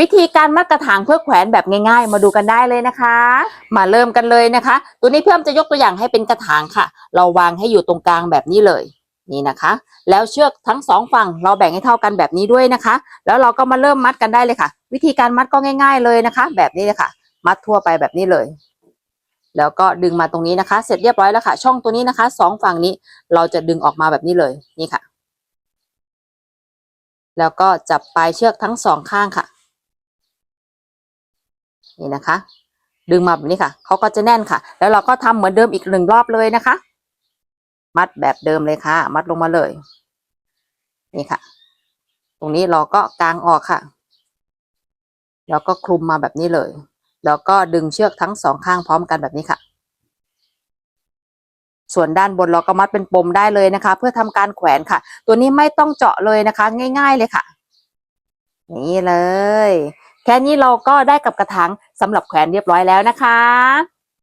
วิธีการมัดกระถางเพื่อแขวนแบบง่าย ๆ มาดูกันได้เลยนะคะ มาเริ่มกันเลยนะคะ ตัวนี้เพิ่มจะยกตัวอย่างให้เป็นกระถางค่ะ เราวางให้อยู่ตรงกลางแบบนี้เลยนี่นะคะ แล้วเชือกทั้งสองฝั่งเราแบ่งให้เท่ากันแบบนี้ด้วยนะคะ แล้วเราก็มาเริ่มมัดกันได้เลยค่ะ วิธีการมัดก็ง่าย ๆเลยนะคะ แบบนี้เลยค่ะ มัดทั่วไปแบบนี้เลย แล้วก็ดึงมาตรงนี้นะคะ เสร็จเรียบร้อยแล้วค่ะ ช่องตัวนี้นะคะสองฝั่งนี้เราจะดึงออกมาแบบนี้เลยนี่ค่ะ แล้วก็จับปลายเชือกทั้งสองข้างค่ะ นี่นะคะ ดึงมาแบบนี้ค่ะเขาก็จะแน่นค่ะ แล้วเราก็ทำเหมือนเดิมอีกหนึ่งรอบเลยนะคะ มัดแบบเดิมเลยค่ะ มัดลงมาเลย นี่ค่ะ ตรงนี้เราก็กางออกค่ะ แล้วก็คลุมมาแบบนี้เลย แล้วก็ดึงเชือกทั้งสองข้างพร้อมกันแบบนี้ค่ะ ส่วนด้านบนเราก็มัดเป็นปมได้เลยนะคะ เพื่อทำการแขวนค่ะ ตัวนี้ไม่ต้องเจาะเลยนะคะ ง่าย ๆเลยค่ะ นี่เลย แค่นี้เราก็ได้กับกระถางสำหรับแขวนเรียบร้อยแล้วนะคะ